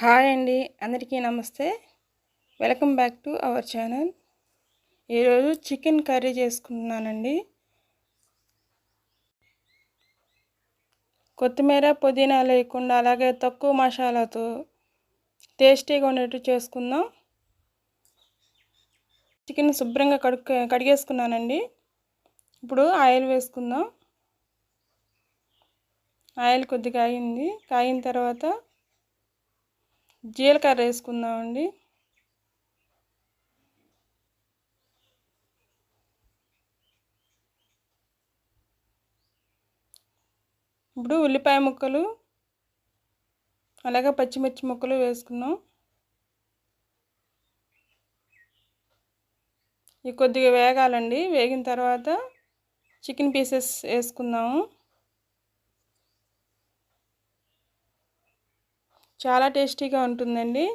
Hi అండి. అందరికీ నమస్తే. Welcome back to our channel. ఈరోజు చికెన్ కర్రీ చేసుకుంటున్నానండి. కొత్తిమీర పుదీనా లేకుండా అలాగే తక్కువ మసాలాతో టేస్టీగా ఉండేట్టు చేసుకుందాం. చికెన్ శుభ్రంగా కడుక్కు కడిగేసుకున్నానండి. ఇప్పుడు ఆయిల్ వేసుకుందాం. ఆయిల్ కొద్దిగా కాగింది కాగిన తర్వాత జీలకర్ర వేసుకుందామండి. ఇప్పుడు ఉల్లిపాయ ముక్కలు అలాగే పచ్చిమిర్చి ముక్కలు వేసుకున్నాం. ఇవి కొద్దిగా వేగాలండి. వేగిన తర్వాత చికెన్ పీసెస్ వేసుకుందాము. చాలా టేస్టీగా ఉంటుందండి.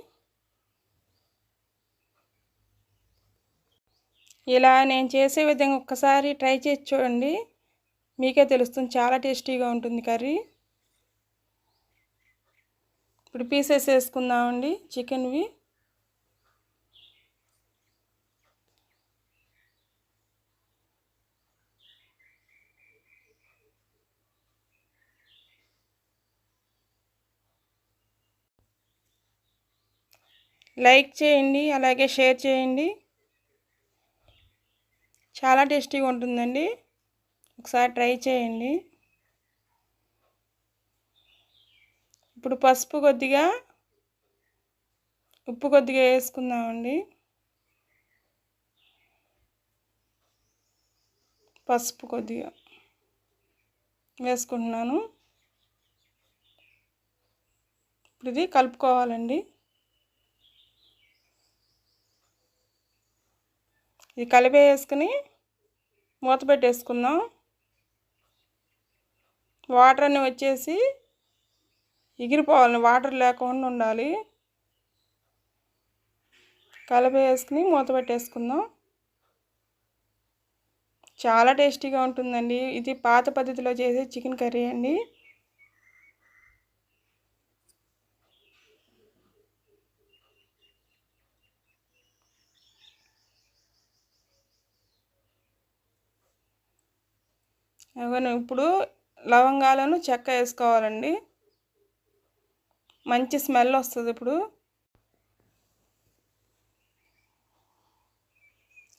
ఇలా నేను చేసే విధంగా ఒక్కసారి ట్రై చేసి చూడండి. మీకే తెలుస్తుంది చాలా టేస్టీగా ఉంటుంది కర్రీ. ఇప్పుడు పీసెస్ వేసుకుందామండి. చికెన్వి. లైక్ చేయండి అలాగే షేర్ చేయండి. చాలా టేస్టీగా ఉంటుందండి. ఒకసారి ట్రై చేయండి. ఇప్పుడు పసుపు కొద్దిగా ఉప్పు కొద్దిగా వేసుకుందామండి. పసుపు కొద్దిగా వేసుకుంటున్నాను. ఇప్పుడు ఇది కలుపుకోవాలండి. ఇది కలిపే వేసుకుని మూత పెట్టేసుకుందాం. వాటర్ అన్నీ వచ్చేసి ఎగిరిపోవాలి వాటర్ లేకుండా ఉండాలి. కలిపేసుకుని మూత పెట్టేసుకుందాం. చాలా టేస్టీగా ఉంటుందండి. ఇది పాత పద్ధతిలో చేసే చికెన్ కర్రీ అండి. ఇప్పుడు లవంగాలను చెక్క వేసుకోవాలండి. మంచి స్మెల్ వస్తుంది ఇప్పుడు.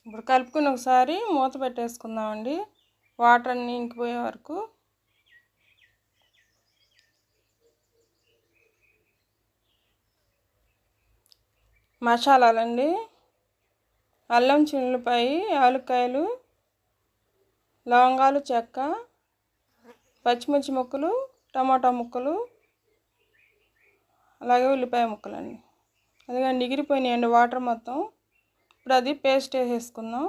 ఇప్పుడు కలుపుకుని ఒకసారి మూత పెట్టేసుకుందామండి. వాటర్ అన్నీ ఇంకిపోయే వరకు. మసాలాలండి. అల్లం చిల్లిపాయ ఆలుకాయలు లవంగాలు చెక్క పచ్చిమిర్చి ముక్కలు టమాటా ముక్కలు అలాగే ఉల్లిపాయ ముక్కలు అండి అదిగా నిగిరిపోయినాయండి వాటర్ మొత్తం. ఇప్పుడు అది పేస్ట్ వేసేసుకుందాం.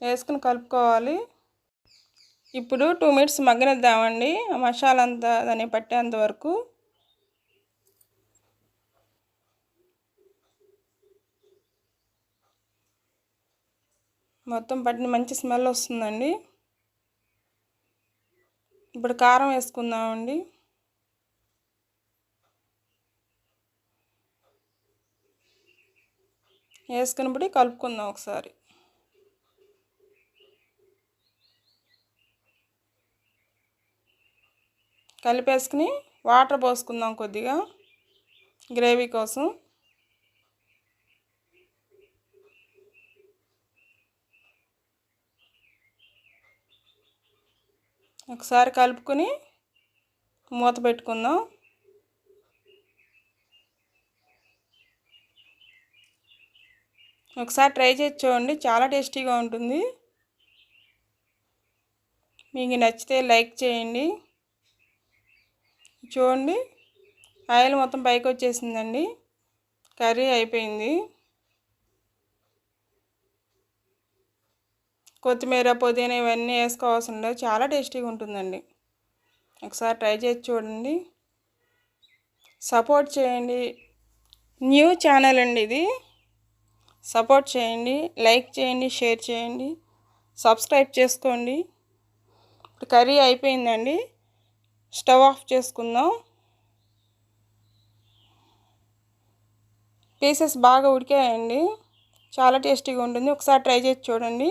వేసుకుని కలుపుకోవాలి. ఇప్పుడు టూ మినిట్స్ మగ్గనిద్దామండి. మసాలా అంతా దాన్ని పట్టేంత వరకు. మొత్తం పట్టిన మంచి స్మెల్ వస్తుందండి. ఇప్పుడు కారం వేసుకుందామండి. వేసుకున్నప్పుడు కలుపుకుందాం ఒకసారి. కలిపేసుకుని వాటర్ పోసుకుందాం కొద్దిగా. గ్రేవీ కోసం. ఒకసారి కలుపుకొని మూత పెట్టుకుందాం. ఒకసారి ట్రై చేసి చూడండి చాలా టేస్టీగా ఉంటుంది. మీకు నచ్చితే లైక్ చేయండి. చూడండి ఆయిల్ మొత్తం పైకి వచ్చేసిందండి. కర్రీ అయిపోయింది. కొత్తిమీర పుదీనా ఇవన్నీ వేసుకోవాల్సి ఉండదు చాలా టేస్టీగా ఉంటుందండి. ఒకసారి ట్రై చేసి చూడండి. సపోర్ట్ చేయండి. న్యూ ఛానల్ అండి ఇది. సపోర్ట్ చేయండి లైక్ చేయండి షేర్ చేయండి సబ్స్క్రైబ్ చేసుకోండి. ఇప్పుడు కర్రీ అయిపోయిందండి. స్టవ్ ఆఫ్ చేసుకుందాం. పీసెస్ బాగా ఉడికాయండి. చాలా టేస్టీగా ఉంటుంది. ఒకసారి ట్రై చేసి చూడండి.